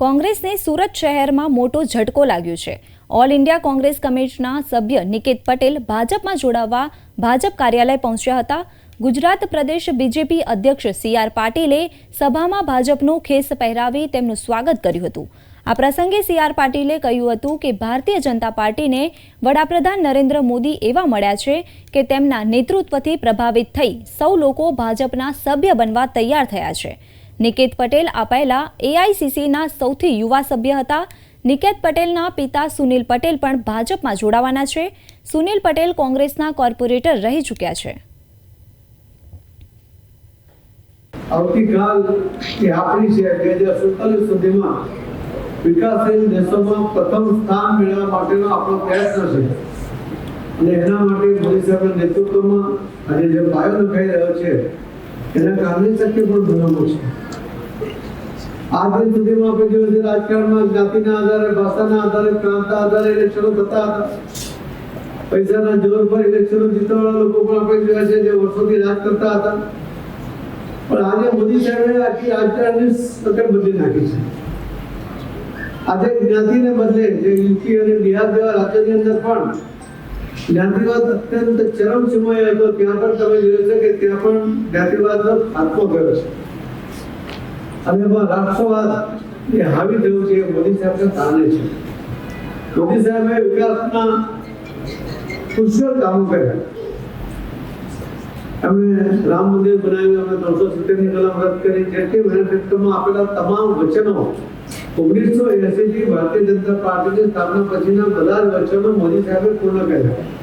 કોંગ્રેસને સુરત શહેરમાં મોટો ઝટકો લાગ્યો છે. ઓલ ઇન્ડિયા કોંગ્રેસ કમિટીના સભ્ય નિકેત પટેલ ભાજપમાં જોડાવા ભાજપ કાર્યાલય પહોંચ્યા હતા. ગુજરાત પ્રદેશ બીજેપી અધ્યક્ષ સી આર પાટીલે સભામાં ભાજપનો ખેસ પહેરાવી તેમનું સ્વાગત કર્યું હતું. આ પ્રસંગે સી આર પાટીલે કહ્યું હતું કે ભારતીય જનતા પાર્ટીને વડાપ્રધાન નરેન્દ્ર મોદી એવા મળ્યા છે કે તેમના નેતૃત્વથી પ્રભાવિત થઈ સૌ લોકો ભાજપના સભ્ય બનવા તૈયાર થયા છે. નિકેત પટેલ આ પહેલા એઆઈસીસીના સૌથી યુવા સભ્ય હતા. નિકેત પટેલના પિતા સુનિલ પટેલ પણ ભાજપમાં જોડાવાના છે. સુનિલ પટેલ કોંગ્રેસના કોર્પોરેટર રહી ચૂક્યા છે. આવતીકાલ એ આપણી છે બે હજાર સુડતાલીસ સુધીમાં વિકાસશીલ દેશોમાં પ્રથમ સ્થાન મેળવવા માટેનો આપણો પ્રયત્ન છે. અને એના માટે મોદી સાહેબના નેતૃત્વમાં આજે જે પાયો નખાઈ રહ્યો છે, એના કારણે શક્ય પણ બનાવવું છે. આજ સુધીમાં આપણે જોયું છે રાજકારણમાં જાતિના આધારે, ભાષાના આધારે, પ્રાંતના આધારે ઇલેક્શનો થતા હતા. પૈસાના જોર પર ઇલેક્શનો જીતવાવાળા લોકો પણ આપણે જોયા છે, જે વર્ષોથી રાજ કરતા હતા. પણ આજે મોદી સાહેબે આખી રાજકારણની સકટ બદલી નાખી છે. આજે જ્ઞાતિને બદલે જે યુપી અને બિહાર જેવા રાજ્યોની અંદર પણ જ્ઞાતિવાદ અત્યંત ચરમસીમાએ હતો. ત્યાં પણ તમે જોયું છે કે ત્યાં પણ જ્ઞાતિવાદનો ખાત્મો ગયો છે. અને એમાં રાષ્ટ્રવાદ એ હાવી થયું છે, મોદી સાહેબના કારણે છે. મોદી સાહેબે વિકાસના કુશળ કામો કર્યા. એમણે રામ મંદિર બનાવ્યું અમે ત્રણસો સિત્તેરની કલમ રદ કરી. જેટલી મેનિફેસ્ટોમાં આપેલા તમામ વચનો ઓગણીસો એસી થી ભારતીય જનતા પાર્ટીની સ્થાપના પછીના બધા જ વચનો મોદી સાહેબે પૂર્ણ કર્યા.